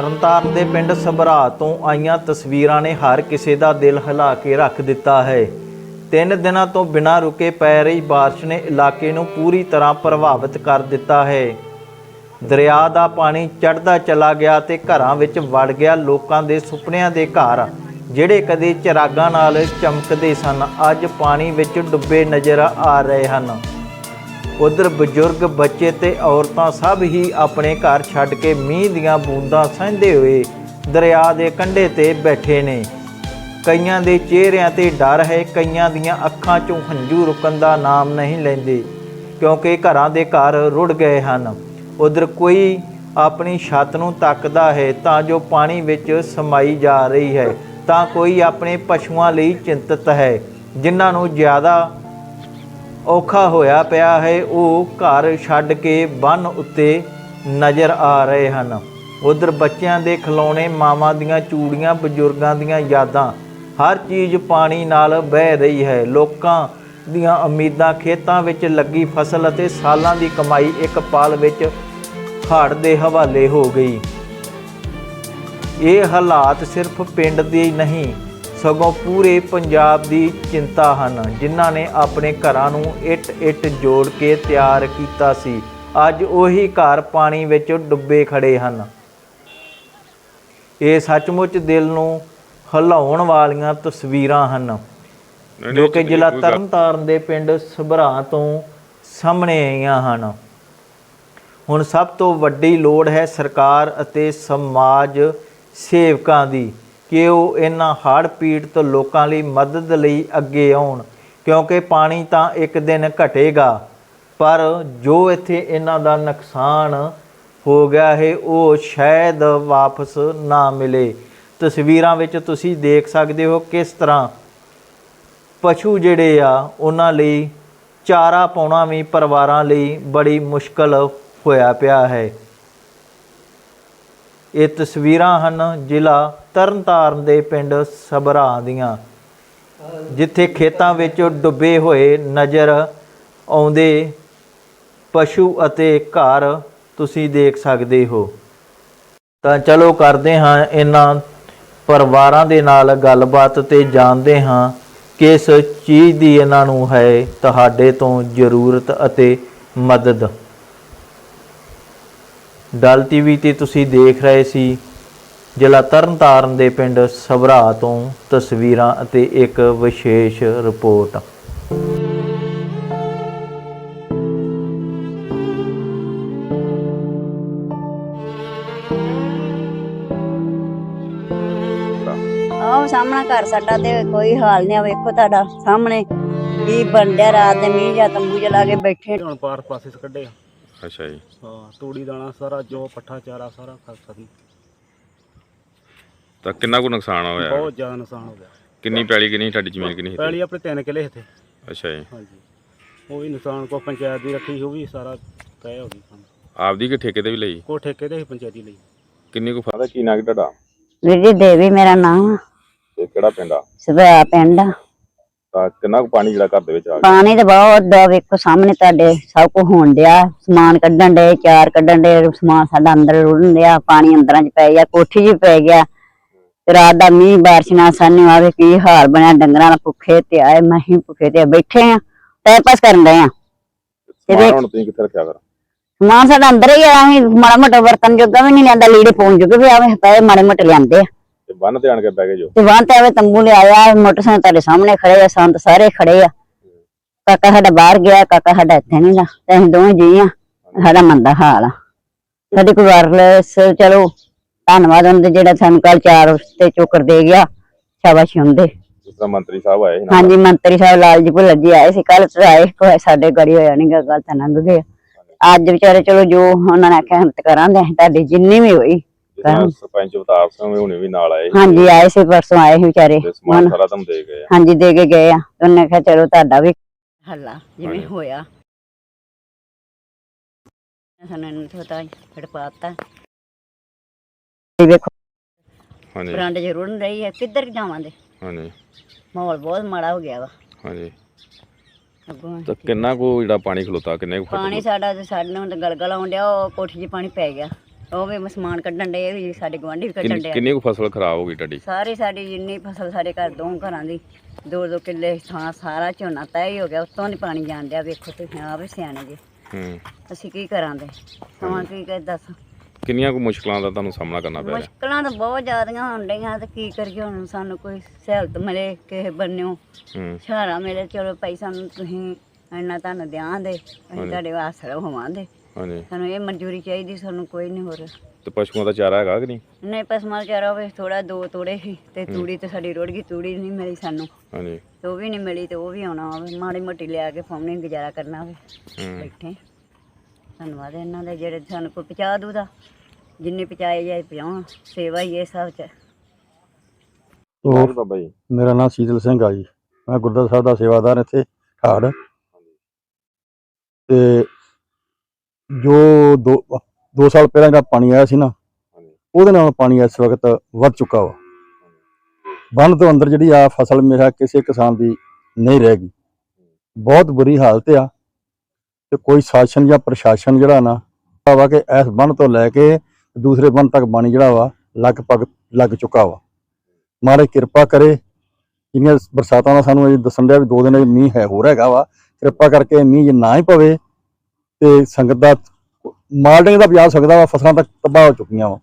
ਤਰਨਤਾਰਨ ਦੇ ਪਿੰਡ ਸਭਰਾ ਤੋਂ ਆਈਆਂ ਤਸਵੀਰਾਂ ਨੇ ਹਰ ਕਿਸੇ ਦਾ ਦਿਲ ਹਿਲਾ ਕੇ ਰੱਖ ਦਿੱਤਾ ਹੈ। ਤਿੰਨ ਦਿਨਾਂ ਤੋਂ ਬਿਨਾਂ ਰੁਕੇ ਪੈ ਰਹੀ ਬਾਰਿਸ਼ ਨੇ ਇਲਾਕੇ ਨੂੰ ਪੂਰੀ ਤਰ੍ਹਾਂ ਪ੍ਰਭਾਵਿਤ ਕਰ ਦਿੱਤਾ ਹੈ। ਦਰਿਆ ਦਾ ਪਾਣੀ ਚੜਦਾ ਚਲਾ ਗਿਆ ਤੇ ਘਰਾਂ ਵਿੱਚ ਵੜ ਗਿਆ। ਲੋਕਾਂ ਦੇ ਸੁਪਨਿਆਂ ਦੇ ਘਰ, ਜਿਹੜੇ ਕਦੇ ਚਿਰਾਗਾਂ ਨਾਲ ਚਮਕਦੇ ਸਨ, ਅੱਜ ਪਾਣੀ ਵਿੱਚ ਡੁੱਬੇ ਨਜ਼ਰ ਆ ਰਹੇ ਹਨ। ਉਧਰ ਬਜ਼ੁਰਗ, ਬੱਚੇ ਤੇ ਔਰਤਾਂ ਸਭ ਹੀ ਆਪਣੇ ਘਰ ਛੱਡ ਕੇ ਮੀਂਹ ਦੀਆਂ ਬੂੰਦਾਂ ਸਹਿੰਦੇ ਹੋਏ ਦਰਿਆ ਦੇ ਕੰਢੇ ਤੇ ਬੈਠੇ ਨੇ। ਕਈਆਂ ਦੇ ਚਿਹਰਿਆਂ ਤੇ ਡਰ ਹੈ, ਕਈਆਂ ਦੀਆਂ ਅੱਖਾਂ 'ਚੋਂ ਹੰਝੂ ਰੁਕਣ ਦਾ ਨਾਮ ਨਹੀਂ ਲੈਂਦੇ, ਕਿਉਂਕਿ ਘਰਾਂ ਦੇ ਘਰ ਰੁੜ ਗਏ ਹਨ। ਉਧਰ ਕੋਈ ਆਪਣੀ ਛੱਤ ਨੂੰ ਤੱਕਦਾ ਹੈ, ਤਾਂ ਜੋ ਪਾਣੀ ਵਿੱਚ ਸਮਾਈ ਜਾ ਰਹੀ ਹੈ, ਤਾਂ ਕੋਈ ਆਪਣੇ ਪਸ਼ੂਆਂ ਲਈ ਚਿੰਤਤ ਹੈ, ਜਿਨ੍ਹਾਂ ਨੂੰ ਜ਼ਿਆਦਾ ਔਖਾ ਹੋਇਆ ਪਿਆ ਹੈ, ਉਹ ਘਰ ਛੱਡ ਕੇ ਬੰਨ ਉੱਤੇ ਨਜ਼ਰ ਆ ਰਹੇ ਹਨ। ਉਧਰ ਬੱਚਿਆਂ ਦੇ ਖਿਲੌਣੇ, ਮਾਵਾਂ ਦੀਆਂ ਚੂੜੀਆਂ, ਬਜ਼ੁਰਗਾਂ ਦੀਆਂ ਯਾਦਾਂ, ਹਰ ਚੀਜ਼ ਪਾਣੀ ਨਾਲ ਵਹਿ ਰਹੀ ਹੈ। ਲੋਕਾਂ ਦੀਆਂ ਉਮੀਦਾਂ ਖੇਤਾਂ ਵਿੱਚ ਲੱਗੀ ਫਸਲ ਅਤੇ ਸਾਲਾਂ ਦੀ ਕਮਾਈ ਇੱਕ ਪਲ ਵਿੱਚ ਹੜ੍ਹ ਦੇ ਹਵਾਲੇ ਹੋ ਗਈ। ਇਹ ਹਾਲਾਤ ਸਿਰਫ ਪਿੰਡ ਦੇ ਨਹੀਂ ਸਗੋਂ ਪੂਰੇ ਪੰਜਾਬ ਦੀ ਚਿੰਤਾ ਹਨ ਜਿਨ੍ਹਾਂ ਨੇ ਆਪਣੇ ਘਰਾਂ ਨੂੰ ਇੱਟ-ਇੱਟ ਜੋੜ ਕੇ ਤਿਆਰ ਕੀਤਾ ਸੀ। ਅੱਜ ਉਹੀ ਘਰ ਪਾਣੀ ਵਿੱਚ ਡੁੱਬੇ ਖੜੇ ਹਨ। ਇਹ ਸੱਚਮੁੱਚ ਦਿਲ ਨੂੰ ਹਿਲਾਉਣ ਵਾਲੀਆਂ ਤਸਵੀਰਾਂ ਹਨ ਜੋ ਕਿ ਜ਼ਿਲ੍ਹਾ ਤਰਨਤਾਰਨ ਦੇ ਪਿੰਡ ਸਭਰਾ ਤੋਂ ਸਾਹਮਣੇ ਆਈਆਂ ਹਨ। ਹੁਣ ਸਭ ਤੋਂ ਵੱਡੀ ਲੋੜ ਹੈ ਸਰਕਾਰ ਅਤੇ ਸਮਾਜ ਸੇਵਕਾਂ ਦੀ। ਕਿ ਉਹ ਇਹਨਾਂ ਹੜ੍ਹ ਪੀੜਤ ਲੋਕਾਂ ਲਈ ਮਦਦ ਲਈ ਅੱਗੇ ਆਉਣ? ਕਿਉਂਕਿ ਪਾਣੀ ਤਾਂ ਇੱਕ ਦਿਨ ਘਟੇਗਾ, ਪਰ ਜੋ ਇੱਥੇ ਇਹਨਾਂ ਦਾ ਨੁਕਸਾਨ ਹੋ ਗਿਆ ਹੈ, ਉਹ ਸ਼ਾਇਦ ਵਾਪਸ ਨਾ ਮਿਲੇ। ਤਸਵੀਰਾਂ ਵਿੱਚ ਤੁਸੀਂ ਦੇਖ ਸਕਦੇ ਹੋ ਕਿਸ ਤਰ੍ਹਾਂ ਪਸ਼ੂ ਜਿਹੜੇ ਆ, ਉਹਨਾਂ ਲਈ ਚਾਰਾ ਪਾਉਣਾ ਵੀ ਪਰਿਵਾਰਾਂ ਲਈ ਬੜੀ ਮੁਸ਼ਕਲ ਹੋਇਆ ਪਿਆ ਹੈ। ਇਹ ਤਸਵੀਰਾਂ ਹਨ ਜ਼ਿਲ੍ਹਾ ਤਰਨਤਾਰਨ ਦੇ ਪਿੰਡ ਸਬਰਾ ਦੀਆਂ, ਜਿੱਥੇ ਖੇਤਾਂ ਵਿੱਚ ਡੁੱਬੇ ਹੋਏ ਨਜ਼ਰ ਆਉਂਦੇ ਪਸ਼ੂ ਅਤੇ ਘਰ ਤੁਸੀਂ ਦੇਖ ਸਕਦੇ ਹੋ। ਤਾਂ ਚਲੋ ਕਰਦੇ ਹਾਂ ਇਹਨਾਂ ਪਰਿਵਾਰਾਂ ਦੇ ਨਾਲ ਗੱਲਬਾਤ ਤੇ ਜਾਣਦੇ ਹਾਂ ਕਿਸ ਚੀਜ਼ ਦੀ ਇਹਨਾਂ ਨੂੰ ਹੈ ਤੁਹਾਡੇ ਤੋਂ ਜ਼ਰੂਰਤ ਅਤੇ ਮਦਦ। ਡਲ ਟੀਵੀ ਤੇ ਤੁਸੀਂ ਦੇਖ ਰਹੇ ਸੀ ਜ਼ਿਲ੍ਹਾ ਤਰਨਤਾਰਨ ਦੇ ਪਿੰਡ ਸਭਰਾ ਤੋਂ ਤਸਵੀਰਾਂ ਅਤੇ ਇੱਕ ਵਿਸ਼ੇਸ਼ ਰਿਪੋਰਟ। ਆਹ ਸਾਹਮਣਾ ਘਰ ਸਾਡਾ ਤੇ ਕੋਈ ਹਾਲ ਨਹੀਂ ਆ ਵੇਖੋ ਤੁਹਾਡਾ ਸਾਹਮਣੇ ਕੀ ਬੰਡਿਆ ਰਾਤ ਦੇ ਮੀਂਹ ਜਾਂ ਤੰਬੂ ਜਲਾ ਕੇ ਬੈਠੇ। ਹੁਣ ਪਾਰ ਪਾਸੇ ਕੱਢੇ ਆ। ਅੱਛਾ ਜੀ। ਹਾਂ ਤੂੜੀ ਦਾਣਾ ਸਾਰਾ ਜੋ ਪੱਠਾ ਚਾਰਾ ਸਾਰਾ ਖਤਮ ਤਾਂ ਕਿੰਨਾ ਕੁ ਨੁਕਸਾਨ ਹੋਇਆ? ਬਹੁਤ ਜ਼ਿਆਦਾ ਨੁਕਸਾਨ ਹੋ ਗਿਆ। ਕਿੰਨੀ ਪੈਲੀ ਕਿੰਨੀ ਤੁਹਾਡੀ ਜ਼ਮੀਨ ਕਿੰਨੀ ਸੀ? ਪਹਿਲੀ ਆਪਣੇ ਤਿੰਨ ਕਿਲੇ ਇੱਥੇ। ਅੱਛਾ ਜੀ। ਹਾਂਜੀ। ਉਹ ਵੀ ਨੁਕਸਾਨ ਕੋ ਪੰਚਾਇਤ ਦੀ ਰੱਖੀ ਉਹ ਵੀ ਸਾਰਾ ਤੈਅ ਹੋ ਗਈ ਕੰਮ। ਆਪਦੀ ਕਿ ਠੇਕੇ ਤੇ ਵੀ ਲਈ? ਕੋ ਠੇਕੇ ਤੇ ਸੀ ਪੰਚਾਇਤੀ ਲਈ। ਕਿੰਨੀ ਕੁ ਫਾਦਾ ਕੀ ਨਾਗ ਤੁਹਾਡਾ? ਵੀਰ ਜੀ ਦੇਵੀ ਮੇਰਾ ਨਾਮ ਤੇ ਕਿਹੜਾ ਪਿੰਡ ਆ? ਸਭਾ ਪਿੰਡ ਆ। ਤਾਂ ਕਿੰਨਾ ਕੁ ਪਾਣੀ ਜਿਹੜਾ ਘਰ ਦੇ ਵਿੱਚ ਆ ਗਿਆ? ਪਾਣੀ ਤੇ ਬਹੁਤ ਦਾ ਵੇਖੋ ਸਾਹਮਣੇ ਤੁਹਾਡੇ ਸਭ ਕੁਝ ਹੋਣ ਡਿਆ। ਸਮਾਨ ਕੱਢਣ ਦੇ ਚਾਰ ਕੱਢਣ ਦੇ ਸਮਾਨ ਸਾਡਾ ਅੰਦਰ ਰੁੜਨ ਡਿਆ ਪਾਣੀ ਅੰਦਰਾਂ ਚ ਪੈ ਗਿਆ ਕੋਠੀ 'ਚ ਪੈ ਗਿਆ। ਰਾਤ ਦਾ ਮੀਂਹ ਬਾਰਿਸ਼ ਨਾਲ ਸਾਨੂੰ ਆਵੇ ਕੀ ਹਾਲ ਬਣਿਆ ਡੰਗਰਾਂ ਨਾਲ ਭੁੱਖੇ ਤੇ ਆਏ ਮਹੀਂ ਭੁੱਖੇ ਤੇ ਬੈਠੇ ਆ ਟਾਈਮ ਪਾਸ ਕਰਨ ਡਏ ਆ। ਸਮਾਨ ਹੁਣ ਤੁਸੀਂ ਕਿੱਥੇ ਰੱਖਿਆ ਫਿਰ? ਸਮਾਨ ਸਾਡਾ ਅੰਦਰ ਹੀ ਆ ਅਸੀਂ ਮਾੜਾ ਮੋਟਾ ਵਰਤਨ ਜੋਗਾ ਵੀ ਨਹੀਂ ਲਿਆਂਦਾ ਲੀੜੇ ਪਾਉਣ ਜੋਗੇ ਵੀ ਆਵੇ ਪਏ ਮਾੜੇ ਮੋਟੇ ਲਿਆਂਦੇ ਆ। ਤੇ ਬੰਨ ਤੇ ਆਣ ਕੇ ਬਹਿ ਗਏ ਜੋ? ਤੇ ਵਾਂ ਤੇ ਆਵੇ ਤੰਬੂ ਲਿਆਇਆ ਮੋਟਰਸਾਈਕਲ ਤੁਹਾਡੇ ਸਾਹਮਣੇ ਖੜੇ ਆ ਸੰਤ ਸਾਰੇ ਖੜੇ ਆ। ਕਾਕਾ ਸਾਡਾ ਬਾਹਰ ਗਿਆ ਕਾਕਾ ਸਾਡਾ ਇੱਥੇ ਨਹੀਂ ਗਾ ਤੇ ਅਸੀਂ ਦੋਵੇਂ ਜੀ ਆ ਸਾਡਾ ਮੰਦਾ ਹਾਲ ਆ। ਸਾਡੀ ਕੋਈ ਵਾਇਰਲੈਸ ਚਲੋ ਧੰਨਵਾਦ ਉਹਨਾਂ ਦੇ ਜਿਹੜਾ ਸਾਨੂੰ ਕੱਲ ਚਾਰ ਤੇ ਚੋਕਰ ਦੇ ਗਿਆ ਸ਼ਾਬਾਸ਼ ਹੁੰਦੇ। ਜਿਸ ਤਰ੍ਹਾਂ ਮੰਤਰੀ ਸਾਹਿਬ ਆਏ ਸੀ ਨਾਲ। ਹਾਂਜੀ ਮੰਤਰੀ ਸਾਹਿਬ ਲਾਲ ਜੀ ਭੁੱਲਰ ਜੀ ਆਏ ਸੀ ਕੱਲ ਆਏ ਕੋਈ ਸਾਡੇ ਗੜੀ ਹੋਇਆ ਨਹੀਂ ਗਾ ਗੱਲ ਤਾਂ ਲੰਘ ਗਏ ਅੱਜ ਵਿਚਾਰੇ ਚਲੋ ਜੋ ਉਹਨਾਂ ਨੇ ਆਖਿਆ ਹਿੰਮਤ ਕਰਾਂਗੇ ਅਸੀਂ ਤੁਹਾਡੀ ਜਿੰਨੀ ਵੀ ਹੋਈ ਜਿਸ ਤਰ੍ਹਾਂ ਸਰਪੰਚ ਅਵਤਾਰ ਸਿੰਘ ਵੀ ਹੁਣੇ ਵੀ ਨਾਲ ਆਏ ਸੀ। ਹਾਂਜੀ ਆਏ ਸੀ ਪਰਸੋਂ ਆਏ ਸੀ ਵਿਚਾਰੇ। ਤੇ ਸਮਾਨ ਸਾਰਾ ਤੁਹਾਨੂੰ ਦੇ ਗਏ ਆ। ਹਾਂਜੀ ਦੇ ਕੇ ਗਏ ਆ। ਉਹਨੇ ਕਿਹਾ ਚਲੋ ਤੁਹਾਡਾ ਵੀ ਹੱਲਾ ਜਿਵੇਂ ਹਾਂਜੀ। ਹੋਇਆ। ਸਾਨੂੰ ਇਹਨੂੰ ਥੋੜਾ ਫੜ ਪਾਤਾ ਇਹ ਵੇਖੋ। ਹਾਂਜੀ। ਬਰਾਂਡ ਜ਼ਰੂਰ ਨਹੀਂ ਰਹੀ ਹੈ ਕਿੱਧਰ ਜਾਵਾਂਗੇ? ਹਾਂਜੀ। ਮਾਹੌਲ ਬਹੁਤ ਮਾੜਾ ਹੋ ਗਿਆ ਵਾ। ਹਾਂਜੀ। ਅੱਗੋਂ ਤਾਂ ਕਿੰਨਾ ਕੁ ਜਿਹੜਾ ਪਾਣੀ ਖਲੋਤਾ ਕਿੰਨੇ ਕੁ ਪਾਣੀ ਸਾਡਾ ਤੇ ਸਾਡੇ ਨੂੰ ਤਾਂ ਗਲਗਲ ਆਉਣ ਡਿਆ ਉਹ ਕੋਠੀ 'ਚ ਪਾਣੀ ਪੈ ਗਿਆ। ਉਹ ਵੀ ਸਮਾਨ ਕੱਢਣ ਦੇ ਵੀ ਸਾਡੇ ਗਵਾਂਢੀ ਵੀ ਕੱਢਣ ਕਿੰਨੀ ਦੇ ਕਿੰਨੀ ਕੁ ਫਸਲ ਖਰਾਬ ਹੋ ਗਈ ਤੁਹਾਡੀ? ਸਾਰੀ ਸਾਡੀ ਜਿੰਨੀ ਫਸਲ ਸਾਡੇ ਘਰ ਦੋ ਘਰਾਂ ਦੀ ਦੋ ਦੋ ਕਿੱਲੇ ਥਾਂ ਸਾਰਾ ਝੋਨਾ ਤੈ ਹੀ ਹੋ ਗਿਆ ਉੱਤੋਂ ਨਹੀਂ ਪਾਣੀ ਜਾਣ ਡਿਆ ਵੇਖੋ ਤੁਸੀਂ ਆਪ ਹੀ ਸਿਆਣੇ ਜੀ। ਹੂੰ। ਅਸੀਂ ਕੀ ਕਰਾਂਗੇ? ਸਮਾਂ ਕੀ ਕਰ ਦੱਸ? ਕਿੰਨੀਆਂ ਕੁ ਮੁਸ਼ਕਲਾਂ ਦਾ ਤੁਹਾਨੂੰ ਸਾਹਮਣਾ ਕਰਨਾ ਪੈ ਰਿਹਾ? ਮੁਸ਼ਕਲਾਂ ਤਾਂ ਬਹੁਤ ਜ਼ਿਆਦੀਆਂ ਹੋਣ ਡਈਆਂ ਤੇ ਕੀ ਕਰੀਏ ਹੁਣ ਸਾਨੂੰ ਕੋਈ ਸਹੂਲਤ ਮਿਲੇ ਕਿਸੇ ਬੰਨਿਓ। ਹੂੰ। ਸਹਾਰਾ ਮਿਲੇ ਚਲੋ ਭਾਈ ਸਾਨੂੰ ਤੁਸੀਂ ਇੰਨਾ ਤੁਹਾਨੂੰ ਦਿਆਂਦੇ ਅਸੀਂ ਤੁਹਾਡੇ ਆਸਰਾ ਹੋਵਾਂਗੇ। ਹਾਂਜੀ। ਸਾਨੂੰ ਇਹ ਮਨਜ਼ੂਰੀ ਚਾਹੀਦੀ ਸਾਨੂੰ ਕੋਈ ਨਹੀਂ ਹੋਰ। ਤੇ ਪਸ਼ੂਆਂ ਦਾ ਚਾਰਾ ਹੈਗਾ ਕਿ ਨਹੀਂ? ਨਹੀਂ ਪਸਮਾ ਚਾਰਾ ਹੋਵੇ ਥੋੜਾ ਦੋ ਤੋੜੇ ਸੀ ਤੇ ਤੂੜੀ ਤੇ ਸਾਡੀ ਰੁੜ ਗਈ ਤੂੜੀ ਨਹੀਂ ਮਿਲੀ ਸਾਨੂੰ। ਹਾਂਜੀ। ਤੇ ਉਹ ਵੀ ਨਹੀਂ ਮਿਲੀ ਤੇ ਉਹ ਵੀ ਆਉਣਾ ਹੋਵੇ ਮਾੜੀ ਮੋਟੀ ਲਿਆ ਕੇ ਫਾਉਣੀ ਗੁਜ਼ਾਰਾ ਕਰਨਾ ਹੋਵੇ। ਹੂੰ। ਬੈਠੇ। ਧੰਨਵਾਦ ਇਹਨਾਂ ਦੇ ਜਿਹੜੇ ਸਾਨੂੰ ਕੋਈ ਪਹੁੰਚਾ ਦੂਦਾ ਜਿੰਨੇ ਪਹੁੰਚਾਏ ਜਾਏ ਪਹੁੰਚਾਉਣ ਸੇਵਾ ਹੀ ਇਹ ਸਭ ਚ। ਹੋਰ? ਬਾਬਾ ਜੀ। ਮੇਰਾ ਨਾਮ ਸ਼ੀਤਲ ਸਿੰਘ ਆ ਜੀ। ਮੈਂ ਗੁਰਦੁਆਰਾ ਸਾਹਿਬ ਦਾ ਸੇਵਾਦਾਰ ਇੱਥੇ ਠਾੜ ਤੇ ਜੋ ਦੋ ਦੋ ਸਾਲ ਪਹਿਲਾਂ ਜਿਹੜਾ ਪਾਣੀ ਆਇਆ ਸੀ ਨਾ ਉਹਦੇ ਨਾਲ ਪਾਣੀ ਇਸ ਵਕਤ ਵੱਧ ਚੁੱਕਾ ਵਾ। ਬੰਨ ਤੋਂ ਅੰਦਰ ਜਿਹੜੀ ਆ ਫਸਲ ਮੇਰਾ ਕਿਸੇ ਕਿਸਾਨ ਦੀ ਨਹੀਂ ਰਹਿ ਗਈ। ਬਹੁਤ ਬੁਰੀ ਹਾਲਤ ਆ। ਤੇ ਕੋਈ ਸ਼ਾਸਨ ਜਾਂ ਪ੍ਰਸ਼ਾਸਨ ਜਿਹੜਾ ਨਾ ਵਾ ਕਿ ਇਸ ਬੰਨ ਤੋਂ ਲੈ ਕੇ ਦੂਸਰੇ ਬੰਨ ਤੱਕ ਪਾਣੀ ਜਿਹੜਾ ਵਾ, ਲਗਭਗ ਲੱਗ ਚੁੱਕਾ ਵਾ। ਮਹਾਰਾਜ ਕਿਰਪਾ ਕਰੇ, ਜਿੰਨੀਆਂ ਬਰਸਾਤਾਂ ਦਾ ਸਾਨੂੰ ਅਜੇ ਦੱਸਣ ਡਿਆ ਵੀ ਦੋ ਦਿਨ ਮੀਂਹ ਹੈ, ਹੋਰ ਹੈਗਾ ਵਾ, ਕਿਰਪਾ ਕਰਕੇ ਮੀਂਹ ਜੇ ਨਾ ਹੀ ਪਵੇ ਤੇ ਸੰਗਤ ਦਾ ਮਾਲਡਿੰਗ ਦਾ ਵੀ ਆ ਸਕਦਾ ਵਾ, ਫਸਲਾਂ ਤਾਂ ਤਬਾਹ ਹੋ ਚੁੱਕੀਆਂ ਵਾ।